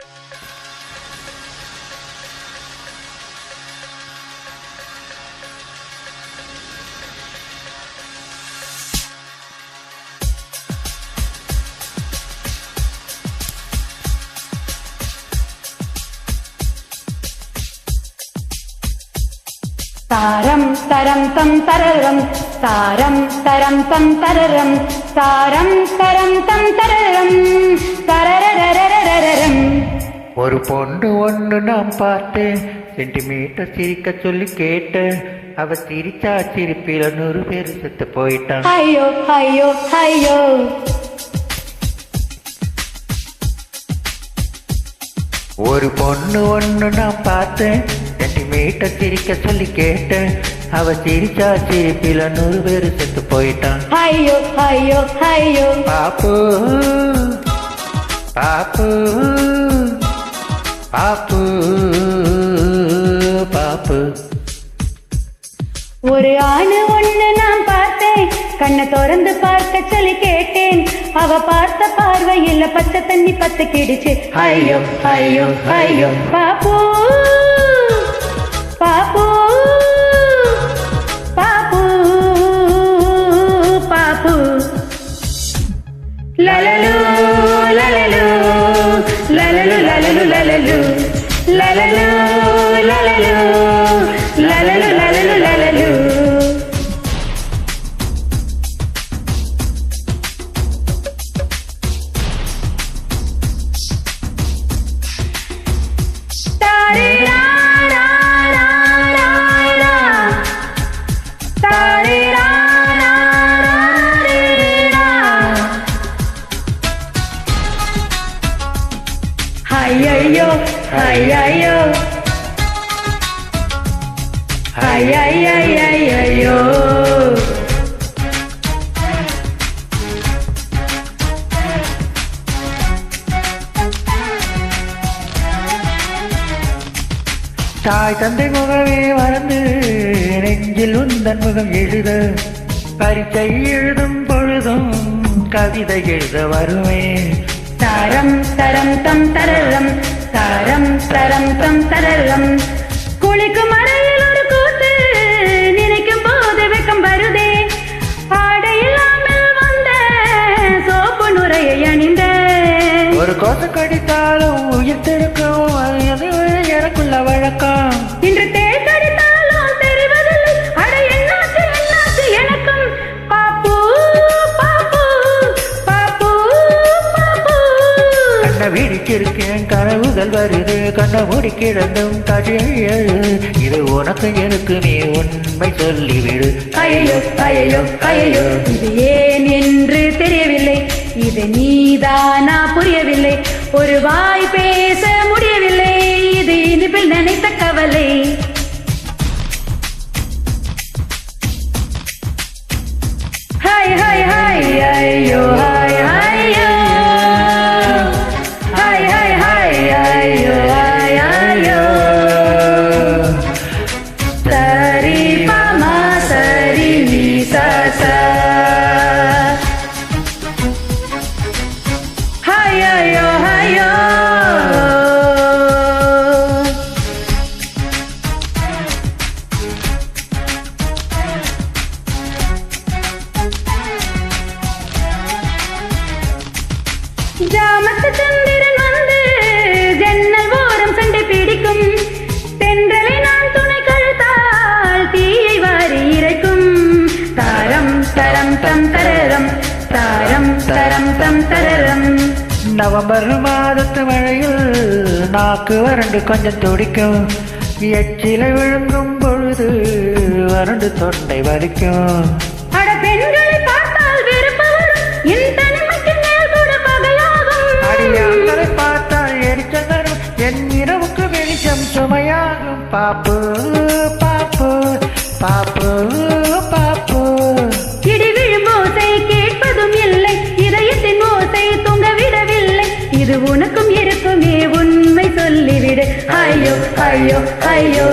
you சாரம் தரம் தம் தரரம். சாரம் தரம் தம் தரரம். சாரம் தரம் தம் தரரம். தரரரரரரரம். ஒரு பொண்ணு ஒன்று நான் பார்த்தேன். சென்டிமீட்டர் சிரிக்க சொல்லி கேட்டேன். அவ சிரிச்சா சிரிப்பில நூறு பேர் செத்து போயிட்டான். ஐயோ ஐயோ ஐயோ. ஒரு பொண்ணு ஒன்று நான் பார்த்தேன். மீட்ட சிரிக்க சொல்லி கேட்டேன். அவ சிரிச்சா சிரிப்பில நூறு பேர் செத்து போயிட்டான். ஐயோ ஐயோ ஐயோ. பாப்பு பாப்பு பாப்பு பாப்பு. ஒரு ஆணு ஒண்ணு நான் பார்த்தேன். கண்ணை திறந்து பார்க்க சொல்லி கேட்டேன். அவ பார்த்த பார்வையில் பச்சை தண்ணி பத்து கிடிச்சு. ஐயோ ஐயோ ஐயோ. பாப்போ. papu papu papu. La la lu la la lu. Ay, ay, oh. Ay, ay, ay, ay, ay, oh. தாய் தந்தை முகமே மறந்து நெஞ்சில் உந்தன் முகம் எழுத பரிச்சை எழுதும் பொழுதும் கவிதை எழுத வருமே தரம் தரம் தம் தரம் தரம் தரம் தம் தரலம் குளிக்கும் அறையில் ஒரு கூத்து நினைக்கும் போது வெக்கம் வருதே. ஆடை இல்லாமல் வந்த சோப்பு நுரையை அணிந்த. ஒரு கோசை கடித்தாலும் உயிர் திருக்கும் அது எனக்குள்ள வழக்கம். விழிச்சிருக்கேன் கனவுகள் வருது கண்ண மூடி கிடந்தும் கஜையழு இது உனக்கு எனக்கு நீ உண்மை சொல்லிவிடு. ஐயோ ஐயோ ஐயோ இது ஏன் என்று தெரியவில்லை. இது நீதானா புரியவில்லை. ஒரு வாய் பேச முடியவில்லை. இது இனிப்பில் நினைத்த கவலை. ஜாமத்து சந்திரன் வந்து ஜன்னல் ஓரம் சண்டை பிடிக்கும். தென்றலை நான் துணை கழுத்தால் தீயை வாரி இறைக்கும். தாரம் தரம் தம் தரரம் தாரம் தரம் தம் தரரம். நவம்பர் மாதத்து மழையில் நாக்கு வறண்டு கொஞ்சம் துடிக்கும். எச்சிலை விழுங்கும் பொழுது வறண்டு தொண்டை வலிக்கும். பாப்பு பாப்பு பாப்பு பாப்பு இடிவிழி மோசை கேட்பதும் இல்லை இதயத்தின் மோசை தொங்கவிடவில்லை இது உனக்கும் இருக்குமே உண்மை சொல்லிவிடு ஐயோ ஐயோ ஐயோ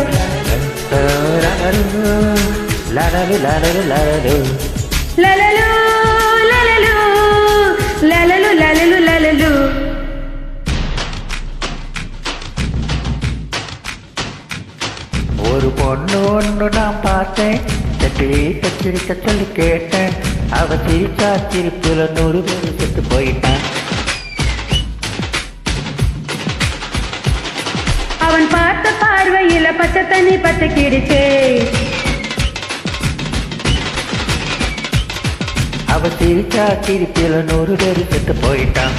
லரலு லரலு லரலு லரலு லலலு பொண்ணு ஒண்ணு நான் பார்த்தேன். வீட்டை சிரிக்க சொல்லி கேட்டேன். அவ சிரிச்சா சிரிப்புல நூறு பேர் செத்து போயிட்டான். அவன் பார்த்த பார்வையில பச்சை தண்ணி பச்சை கிடிச்சே அவ சிரிச்சா சிரிப்புல நூறு பேர் செத்து போயிட்டான்.